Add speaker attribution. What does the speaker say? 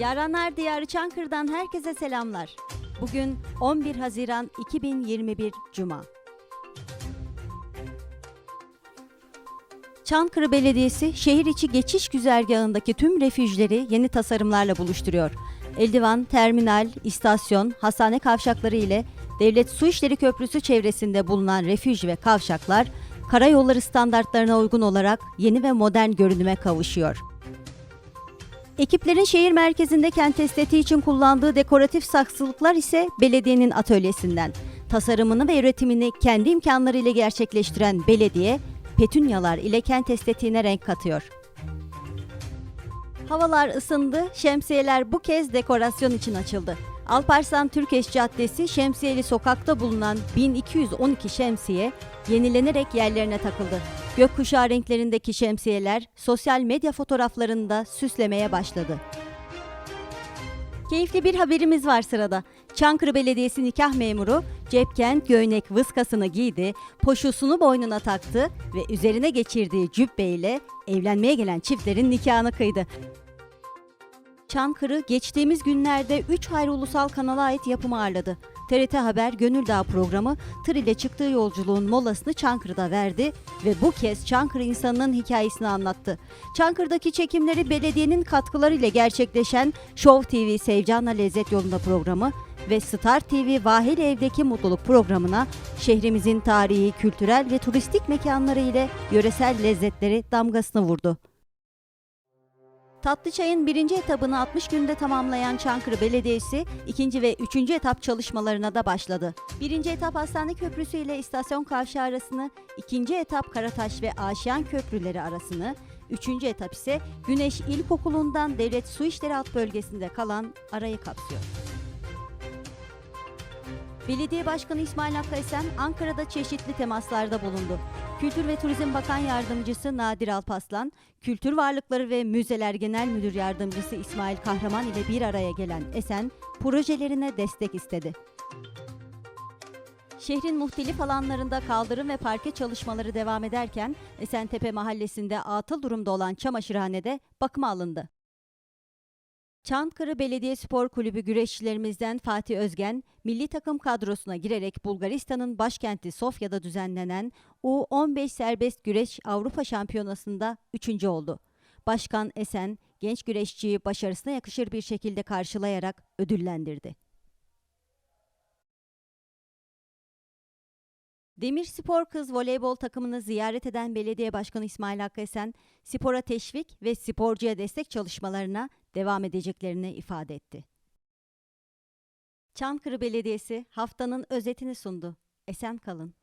Speaker 1: Yaranlar Diyarı Çankırı'dan herkese selamlar. Bugün 11 Haziran 2021 Cuma. Çankırı Belediyesi şehir içi geçiş güzergahındaki tüm refüjleri yeni tasarımlarla buluşturuyor. Eldivan, terminal, istasyon, hastane kavşakları ile Devlet Su İşleri Köprüsü çevresinde bulunan refüj ve kavşaklar karayolları standartlarına uygun olarak yeni ve modern görünüme kavuşuyor. Ekiplerin şehir merkezinde kent estetiği için kullandığı dekoratif saksılıklar ise belediyenin atölyesinden. Tasarımını ve üretimini kendi imkanlarıyla gerçekleştiren belediye, petunyalar ile kent estetiğine renk katıyor. Havalar ısındı, şemsiyeler bu kez dekorasyon için açıldı. Alparslan Türkeş Caddesi Şemsiyeli Sokak'ta bulunan 1212 şemsiye yenilenerek yerlerine takıldı. Gökkuşağı renklerindeki şemsiyeler sosyal medya fotoğraflarında süslemeye başladı. Keyifli bir haberimiz var sırada. Çankırı Belediyesi nikah memuru cepken göğnek vıskasını giydi, poşusunu boynuna taktı ve üzerine geçirdiği cübbeyle evlenmeye gelen çiftlerin nikahını kıydı. Çankırı geçtiğimiz günlerde 3 ayrı ulusal kanala ait yapımı ağırladı. TRT Haber Gönül Dağı programı tır ile çıktığı yolculuğun molasını Çankırı'da verdi ve bu kez Çankırı insanının hikayesini anlattı. Çankırı'daki çekimleri belediyenin katkılarıyla gerçekleşen Show TV Sevcanla Lezzet Yolunda programı ve Star TV Vahil Ev'deki Mutluluk programına şehrimizin tarihi, kültürel ve turistik mekanları ile yöresel lezzetleri damgasını vurdu. Tatlıçay'ın birinci etabını 60 günde tamamlayan Çankırı Belediyesi ikinci ve üçüncü etap çalışmalarına da başladı. Birinci etap Hastane Köprüsü ile istasyon kavşağı arasını, ikinci etap Karataş ve Aşiyan Köprüleri arasını, üçüncü etap ise Güneş İlkokulu'ndan Devlet Su İşleri alt bölgesinde kalan arayı kapsıyor. Belediye Başkanı İsmail Hakkı Ankara'da çeşitli temaslarda bulundu. Kültür ve Turizm Bakan Yardımcısı Nadir Alpaslan, Kültür Varlıkları ve Müzeler Genel Müdür Yardımcısı İsmail Kahraman ile bir araya gelen Esen, projelerine destek istedi. Şehrin muhtelif alanlarında kaldırım ve parke çalışmaları devam ederken Esentepe mahallesinde atıl durumda olan çamaşırhanede bakıma alındı. Çankırı Belediye Spor Kulübü güreşçilerimizden Fatih Özgen, milli takım kadrosuna girerek Bulgaristan'ın başkenti Sofya'da düzenlenen U15 Serbest Güreş Avrupa Şampiyonası'nda üçüncü oldu. Başkan Esen, genç güreşçiyi başarısına yakışır bir şekilde karşılayarak ödüllendirdi. Demir Spor Kız Voleybol takımını ziyaret eden Belediye Başkanı İsmail Hakkı Esen, spora teşvik ve sporcuya destek çalışmalarına devam edeceklerini ifade etti. Çankırı Belediyesi haftanın özetini sundu. Esen kalın.